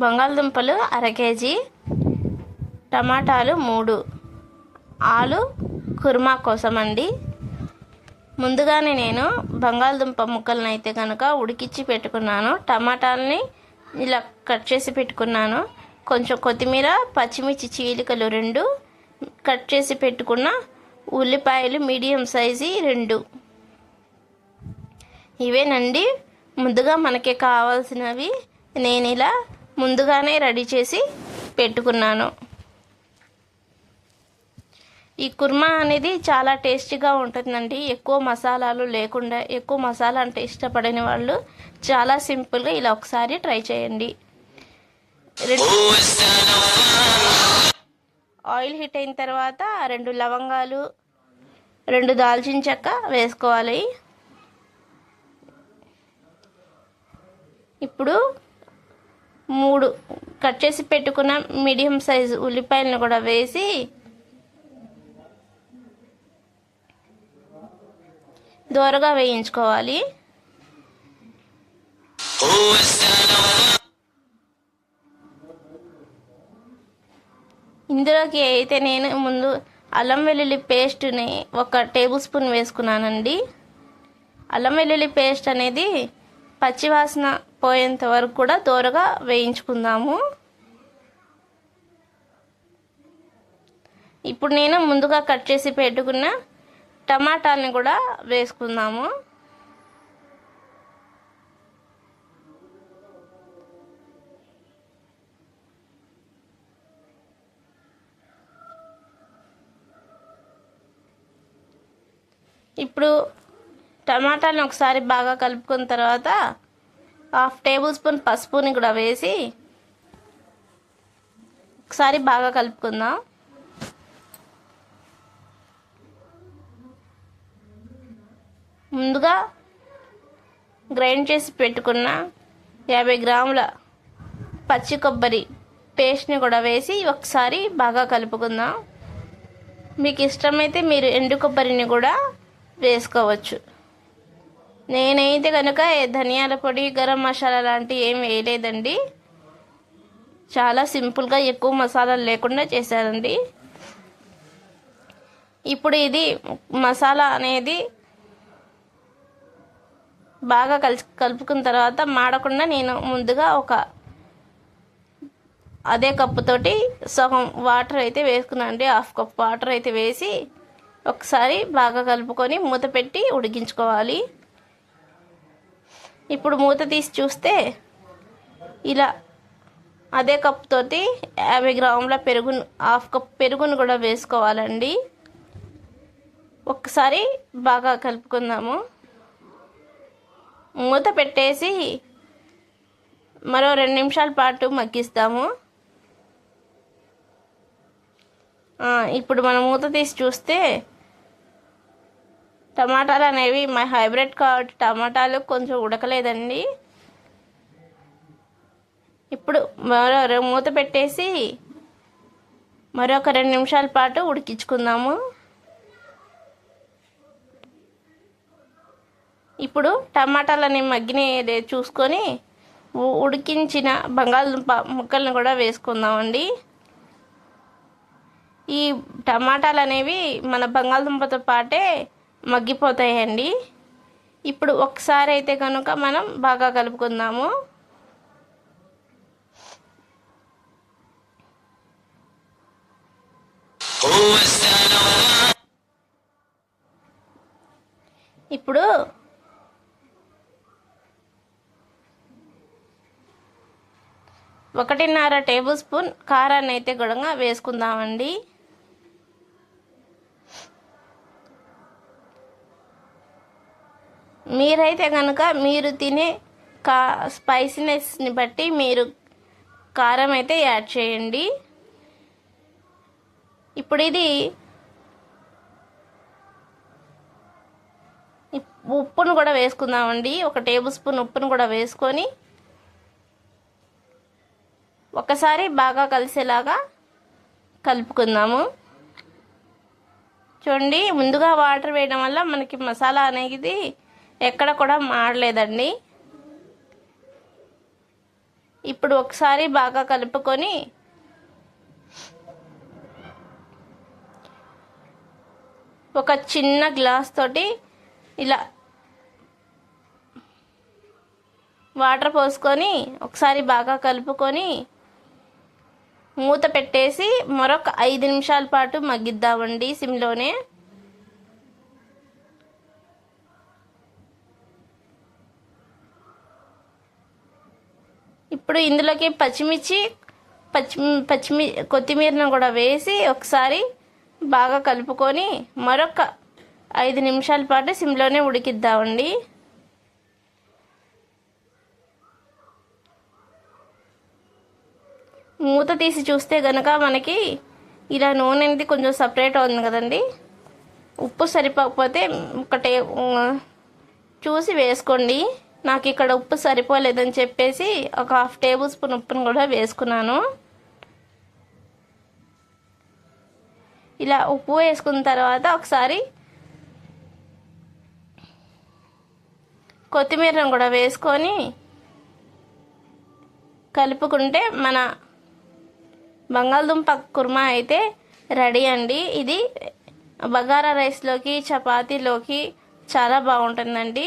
బంగాళదుంపలు అర కేజీ టమాటాలు మూడు ఆలు కుర్మా కోసం అండి ముందుగానే నేను బంగాళదుంప ముక్కలను అయితే కనుక ఉడికించి పెట్టుకున్నాను. టమాటాలని ఇలా కట్ చేసి పెట్టుకున్నాను. కొంచెం కొత్తిమీర పచ్చిమిర్చి చీలికలు రెండు కట్ చేసి పెట్టుకున్న ఉల్లిపాయలు మీడియం సైజు రెండు. ఇవేనండి. ముందుగా మనకి కావాల్సినవి నేను ఇలా ముందుగానే రెడీ చేసి పెట్టుకున్నాను. ఈ కుర్మా అనేది చాలా టేస్టీగా ఉంటుందండి. ఎక్కువ మసాలాలు లేకుండా ఎక్కువ మసాలా అంటే ఇష్టపడని వాళ్ళు చాలా సింపుల్గా ఇలా ఒకసారి ట్రై చేయండి. రెండు ఆయిల్ హీట్ అయిన తర్వాత రెండు లవంగాలు రెండు దాల్చిన చెక్క వేసుకోవాలి. ఇప్పుడు మూడు కట్ చేసి పెట్టుకున్న మీడియం సైజు ఉల్లిపాయలను కూడా వేసి దోరగా వేయించుకోవాలి. ఇందులోకి అయితే నేను ముందు అల్లం వెల్లుల్లి పేస్ట్ని ఒక టేబుల్ స్పూన్ వేసుకున్నానండి. అల్లం వెల్లుల్లి పేస్ట్ అనేది పచ్చివాసన పోయేంత వరకు కూడా దోరగా వేయించుకుందాము. ఇప్పుడు నేను ముందుగా కట్ చేసి పెట్టుకున్న టమాటాలని కూడా వేసుకుందాము. ఇప్పుడు టమాటాలను ఒకసారి బాగా కలుపుకున్న తర్వాత హాఫ్ టేబుల్ స్పూన్ పసుపుని కూడా వేసి ఒకసారి బాగా కలుపుకుందాం. ముందుగా గ్రైండ్ చేసి పెట్టుకున్న యాభై గ్రాముల పచ్చి కొబ్బరి పేస్ట్ని కూడా వేసి ఒకసారి బాగా కలుపుకుందాం. మీకు ఇష్టమైతే మీరు ఎండు కొబ్బరిని కూడా వేసుకోవచ్చు. నేనైతే కనుక ధనియాల పొడి గరం మసాలా లాంటివి ఏం వేయలేదండి. చాలా సింపుల్గా ఎక్కువ మసాలాలు లేకుండా చేశానండి ఇప్పుడు ఇది మసాలా అనేది బాగా కలిసి కలుపుకున్న తర్వాత మాడకుండా నేను ముందుగా ఒక అదే కప్పుతోటి సగం వాటర్ అయితే వేసుకున్నాను అండి. హాఫ్ కప్ వాటర్ అయితే వేసి ఒకసారి బాగా కలుపుకొని మూత పెట్టి ఉడికించుకోవాలి. ఇప్పుడు మూత తీసి చూస్తే ఇలా అదే కప్తో యాభై గ్రాముల పెరుగును హాఫ్ కప్ పెరుగును కూడా వేసుకోవాలండి. ఒకసారి బాగా కలుపుకుందాము. మూత పెట్టేసి మరో రెండు నిమిషాల పాటు మగ్గిస్తాము. ఇప్పుడు మనం మూత తీసి చూస్తే టమాటాలు అనేవి మా హైబ్రిడ్ కాబట్టి టమాటాలు కొంచెం ఉడకలేదండి. ఇప్పుడు మరో మూత పెట్టేసి మరొక రెండు నిమిషాల పాటు ఉడికించుకుందాము. ఇప్పుడు టమాటాలని మగ్గిన చూసుకొని ఉడికించిన బంగాళదుంప ముక్కలను కూడా వేసుకుందామండి. ఈ టమాటాలు అనేవి మన బంగాళదుంపతో పాటే మగ్గిపోతాయండి. ఇప్పుడు ఒకసారి అయితే కనుక మనం బాగా కలుపుకుందాము. ఇప్పుడు ఒకటిన్నర టేబుల్ స్పూన్ కారాన్ని అయితే కూడా వేసుకుందామండి. మీరైతే కనుక మీరు తినే కా స్పైసీనెస్ని బట్టి మీరు కారం అయితే యాడ్ చేయండి. ఇప్పుడు ఇది ఉప్పును కూడా వేసుకుందామండి. ఒక టేబుల్ స్పూన్ ఉప్పును కూడా వేసుకొని ఒకసారి బాగా కలిసేలాగా కలుపుకుందాము. చూడండి ముందుగా వాటర్ వేయడం వల్ల మనకి మసాలా అనేది ఎక్కడ కూడా మాడలేదండి ఇప్పుడు ఒకసారి బాగా కలుపుకొని ఒక చిన్న గ్లాస్ తోటి ఇలా వాటర్ పోసుకొని ఒకసారి బాగా కలుపుకొని మూత పెట్టేసి మరొక ఐదు నిమిషాల పాటు మగ్గిద్దామండి సిమ్లోనే. ఇప్పుడు ఇందులోకి పచ్చిమిర్చి పచ్చి పచ్చిమి కొత్తిమీరను కూడా వేసి ఒకసారి బాగా కలుపుకొని మరొక ఐదు నిమిషాల పాటు సిమ్లోనే ఉడికిద్దామండి. మూత తీసి చూస్తే గనక మనకి ఇలా నూనె అనేది కొంచెం సపరేట్ అవుతుంది కదండి. ఉప్పు సరిపోకపోతే ఒకటే చూసి వేసుకోండి. నాకు ఇక్కడ ఉప్పు సరిపోలేదని చెప్పేసి ఒక హాఫ్ టేబుల్ స్పూన్ ఉప్పును కూడా వేసుకున్నాను. ఇలా ఉప్పు వేసుకున్న తర్వాత ఒకసారి కొత్తిమీరను కూడా వేసుకొని కలుపుకుంటే మన బంగాళదుంప కుర్మా అయితే రెడీ అండి. ఇది బగారా రైస్లోకి చపాతీలోకి చాలా బాగుంటుందండి.